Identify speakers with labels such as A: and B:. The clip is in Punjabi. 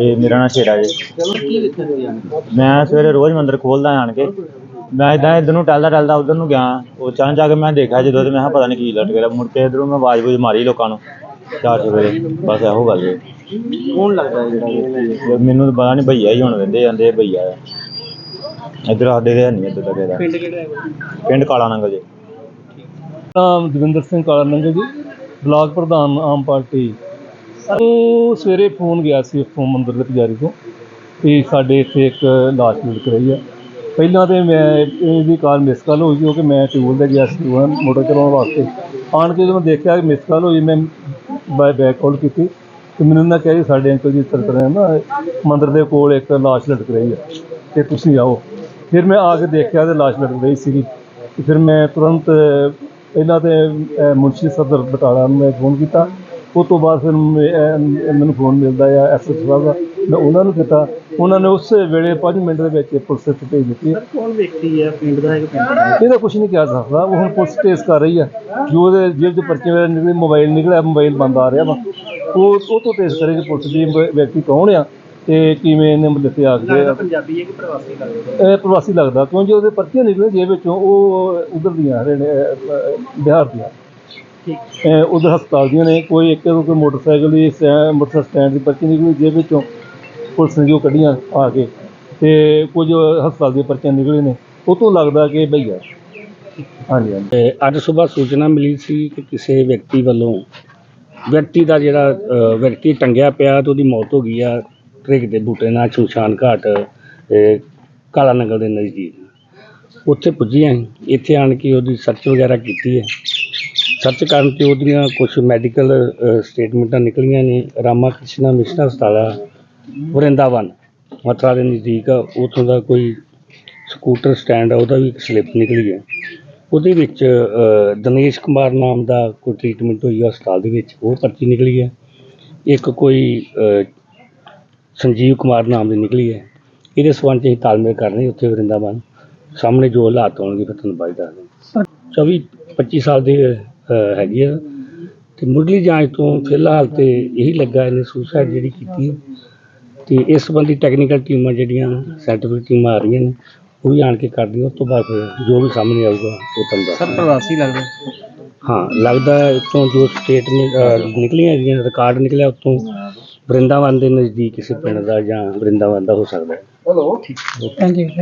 A: ਇਹ ਮੇਰਾ ਨਾਂ ਸ਼ੇਰਾ ਜੀ।
B: ਚਲੋ ਕੀ ਵੇਖਿਆ ਤੁਸੀਂ ਆਣ ਕੇ?
A: ਮੈਂ ਸਵੇਰੇ ਰੋਜ਼ ਮੰਦਰ ਖੋਲਦਾ ਆਣ ਕੇ। ਮੈਂ ਇਦਾਂ ਇੱਧਰ ਨੂੰ ਟਹਿਲਦਾ ਟਹਿਲਦਾ ਉਧਰ ਨੂੰ ਗਿਆ। ਉਹ ਚਾਂ ਜਾ ਕੇ ਮੈਂ ਦੇਖਿਆ ਜਦੋਂ ਤੇ ਮੈਂ ਕਿਹਾ ਪਤਾ ਨਹੀਂ ਕੀ ਲਟ ਗਿਆ। ਮੁੜ ਕੇ ਇਧਰੋਂ ਮੈਂ ਆਵਾਜ਼ ਬੂਝ ਮਾਰੀ ਲੋਕਾਂ ਨੂੰ। ਚਾਰ ਸਵੇਰੇ ਬਸ ਇਹੋ ਗੱਲ ਹੈ।
B: ਕੌਣ ਲੱਗਦਾ ਜਿਹੜਾ ਇਹ?
A: ਮੈਨੂੰ ਤਾਂ ਪਤਾ ਨਹੀਂ ਭਈਆ ਹੀ ਹੁਣ ਵੰਦੇ ਜਾਂਦੇ ਆ ਭਈਆ ਆ। ਇੱਧਰ ਸਾਡੇ ਦੇ ਹੈ ਨਹੀਂ ਇੱਧਰ ਤੱਕ ਇਹਦਾ।
B: ਪਿੰਡ ਕਿਹੜਾ ਹੈ
A: ਪਿੰਡ ਕਾਲਾ ਨੰਗਲ ਜੀ।
C: ਨਾਮ ਦਵਿੰਦਰ ਸਿੰਘ ਕਾਲਾ ਨੰਗਲ ਜੀ ਬਲਾਕ ਪ੍ਰਧਾਨ ਆਮ ਪਾਰਟੀ। ਉਹ ਸਵੇਰੇ ਫੋਨ ਗਿਆ ਸੀ ਉੱਥੋਂ ਮੰਦਰ ਦੇ ਪੁਜਾਰੀ ਤੋਂ ਕਿ ਸਾਡੇ ਇੱਥੇ ਇੱਕ ਲਾਸ਼ ਮਿਲ ਰਹੀ ਆ। ਪਹਿਲਾਂ ਤੇ ਮੈਂ ਇਹਦੀ ਕਾਲ ਮਿਸ ਕਾਲ ਹੋਈ ਕਿਉਂਕਿ ਮੈਂ ਟਿਊਬਲ ਤੇ ਗਿਆ ਸੀ ਉਹ ਮੋਟਰ ਚਲਾਉਣ ਵਾਸਤੇ। ਆਣ ਕੇ ਜਦੋਂ ਮੈਂ ਦੇਖਿਆ ਕਿ ਮਿਸ ਕਾਲ ਹੋਈ, ਮੈਂ ਬਾਈ ਬੈਕ ਕਾਲ ਕੀਤੀ ਤੇ ਮੈਨੂੰ ਨਾ ਕਿਹਾ ਜੀ ਸਾਡੇ ਅੰਕਲ ਜੀ ਇਸ ਨਾ, ਮੰਦਰ ਦੇ ਕੋਲ ਇੱਕ ਲਾਸ਼ ਲਟਕ ਰਹੀ ਆ ਤੇ ਤੁਸੀਂ ਆਓ। ਫਿਰ ਮੈਂ ਆ ਕੇ ਦੇਖਿਆ ਤੇ ਲਾਸ਼ ਲਟਕ ਰਹੀ ਸੀਗੀ। ਤੇ ਫਿਰ ਮੈਂ ਤੁਰੰਤ ਪਹਿਲਾਂ ਤੇ ਮੁਨਸ਼ੀ ਸਦਰ ਬਟਾਲਾ ਨੂੰ ਮੈਂ ਫੋਨ ਕੀਤਾ। ਉਸ ਤੋਂ ਬਾਅਦ ਫਿਰ ਮੈਨੂੰ ਫੋਨ ਮਿਲਦਾ ਆ ਐਸਐਸ ਸਾਹਿਬ ਦਾ। ਮੈਂ ਉਹਨਾਂ ਨੂੰ ਕੀਤਾ ਉਹਨਾਂ ਨੇ ਉਸੇ ਵੇਲੇ 5 ਮਿੰਟ ਦੇ ਵਿੱਚ ਪੁਲਿਸ ਇੱਥੇ ਭੇਜ ਦਿੱਤੀ।
B: ਕੌਣ ਵਿਅਕਤੀ ਹੈ ਪਿੰਡ ਦਾ ਹੈ ਕਿ ਪਿੰਡ ਦਾ?
C: ਇਹਦਾ ਕੁਝ ਨਹੀਂ ਕਿਹਾ ਸਕਦਾ। ਉਹ ਹੁਣ ਪੁਲਿਸ ਕੇਸ ਕਰ ਰਹੀ ਆ। ਜੋ ਉਹਦੇ ਜੇਬ 'ਚ ਪਰਚੇ ਵਗੈਰਾ ਨਿਕਲੇ ਮੋਬਾਈਲ ਨਿਕਲਿਆ ਮੋਬਾਈਲ ਬੰਦ ਆ ਰਿਹਾ ਵਾ। ਉਹ ਉਹ ਤੋਂ ਕੇਸ ਕਰੇਗੀ ਪੁਲਿਸ ਵੀ ਬ- ਵਿਅਕਤੀ ਕੌਣ ਆ ਤੇ ਕਿਵੇਂ ਇਹਨੇ ਲਿਖੇ ਆ ਕੇ
B: ਪੰਜਾਬੀ ਹੈ ਕਿ ਪ੍ਰਵਾਸੀ ਲੱਗਦਾ?
C: ਇਹ ਪ੍ਰਵਾਸੀ ਲੱਗਦਾ। ਕਿਉਂਕਿ ਉਹਦੇ ਪਰਚੀਆਂ ਨਿਕਲੇ ਜੇਬ ਵਿੱਚੋਂ ਉਹ ਉਧਰ ਦੀਆਂ ਬਿਹਾਰ ਦੀਆਂ।
B: ਠੀਕ
C: ਉਧਰ ਹਸਪਤਾਲ ਦੀਆਂ ਨੇ ਕੋਈ ਇੱਕ ਕੋਈ ਮੋਟਰਸਾਈਕਲ ਦੀ ਸਟੈਂ- ਮੋਟਰਸਾਈਕਲ ਸਟੈਂਡ ਦੀ ਪਰਚੀ ਨਿਕਲੀ ਜਿਹਦੇ ਵਿੱਚੋਂ ਪੁਲਿਸ ਨੇ ਜੋ ਕੱਢੀਆਂ ਆ ਕੇ ਤੇ ਕੁਝ ਹਸਪਤਾਲ ਦੀਆਂ ਪਰਚੀਆਂ ਨਿਕਲੇ ਨੇ। ਉਹ ਤੋਂ ਲੱਗਦਾ ਕਿ ਭਈਆ ਹਾਂਜੀ ਹਾਂਜੀ।
D: ਤੇ ਅੱਜ ਸਵੇਰ ਸੂਚਨਾ ਮਿਲੀ ਸੀ ਕਿ ਕਿਸੇ ਵਿਅਕਤੀ ਵੱਲੋਂ ਵਿਅਕਤੀ ਦਾ ਜਿਹੜਾ ਅ, ਵਿਅਕਤੀ ਟੰਗਿਆ ਪਿਆ ਤੇ ਉਹਦੀ ਮੌਤ ਹੋ ਗਈ ਆ ਟ੍ਰਿਕ ਦੇ ਬੂਟੇ ਨਾਲ ਸ਼ਮਸ਼ਾਨ ਘਾਟ ਅ, ਕਾਲਾ ਨੰਗਲ ਦੇ ਨਜ਼ਦੀਕ। ਉੱਥੇ ਪੁੱਜੇ ਹਾਂ ਇੱਥੇ ਆਣ ਕੇ ਉਹਦੀ ਸਰਚ ਵਗੈਰਾ ਕੀਤੀ ਹੈ। ਸਰਚ ਕਰਨ ਤੇ ਉਹਦੀਆਂ ਕੁਝ ਮੈਡੀਕਲ ਸਟੇਟਮੈਂਟਾਂ ਨਿਕਲੀਆਂ ਨੇ। ਰਾਮਾ ਕ੍ਰਿਸ਼ਨਾ ਮਿਸ਼ਨ ਹਸਪਤਾਲ ਆ, ਵਰਿੰਦਾਵਨ। ਮਥੁਰਾ ਦੇ ਨਜ਼ਦੀਕ ਆ, ਉੱਥੋਂ ਦਾ ਕੋਈ ਸਕੂਟਰ ਸਟੈਂਡ ਆ ਉਹਦਾ ਵੀ ਇੱਕ ਸਲਿੱਪ ਨਿਕਲੀ ਹੈ ਉਹਦੇ ਵਿੱਚ ਅ, ਦਿਨੇਸ਼ ਕੁਮਾਰ ਨਾਮ ਦਾ ਕੋਈ ਟ੍ਰੀਟਮੈਂਟ ਹੋਈ ਆ ਹਸਪਤਾਲ ਦੇ ਵਿੱਚ ਉਹ ਪਰਚੀ ਨਿਕਲੀ ਹੈ ਇੱਕ ਕੋਈ ਅ, ਸੰਜੀਵ ਕੁਮਾਰ ਨਾਮ ਦੀ ਨਿਕਲੀ ਹੈ ਇਹਦੇ ਸਬੰਧ 'ਚ ਅਸੀਂ ਤਾਲਮੇਲ ਕਰ ਰਹੇ ਹਾਂ ਉੱਥੇ ਵਰਿੰਦਾਵਨ। ਸਾਹਮਣੇ ਜੋ ਹਾਲਾਤ ਹੋਣਗੇ ਫਿਰ ਤੁਹਾਨੂੰ ਬਾਈ ਦੱਸ ਦਿੰਦੇ 24 25 ਸਾਲ ਦੇ ਹੈਗੀ ਆ। ਤੇ ਮੁੱਢਲੀ ਜਾਂਚ ਤੋਂ ਫਿਲਹਾਲ ਤੇ ਇਹੀ ਲੱਗਾ ਇਹਨੇ ਸੁਸਾਈਡ ਜਿਹੜੀ ਕੀਤੀ ਹੈ ਤੇ ਇਸ ਸੰਬੰਧੀ ਟੈਕਨੀਕਲ ਟੀਮਾਂ ਜਿਹੜੀਆਂ ਸਾਇੰਟੀਫਿਕ ਟੀਮਾਂ ਆ ਰਹੀਆਂ ਨੇ ਉਹ ਵੀ ਆਣ ਕੇ ਕਰਦੀਆਂ ਉਸ ਤੋਂ ਬਾਅਦ ਫਿਰ ਜੋ ਵੀ ਸਾਹਮਣੇ ਆਊਗਾ ਉਹ ਤੁਹਾਨੂੰ ਦੱਸ
B: ਸਰ ਪ੍ਰਵਾਸੀ ਲੱਗਦਾ
D: ਹਾਂ ਲੱਗਦਾ ਹੈ ਇੱਥੋਂ ਜੋ ਸਟੇਟਮੈਂਟ ਨਿਕਲੀਆਂ ਹੈਗੀਆਂ ਰਿਕਾਰਡ ਨਿਕਲਿਆ ਉੱਥੋਂ ਵਰਿੰਦਾਵਨ ਦੇ ਨਜ਼ਦੀਕ ਕਿਸੇ ਪਿੰਡ ਦਾ ਜਾਂ ਵਰਿੰਦਾਵਨ ਦਾ ਹੋ ਸਕਦਾ। ਹੈ
B: ਥੈਂਕ ਯੂ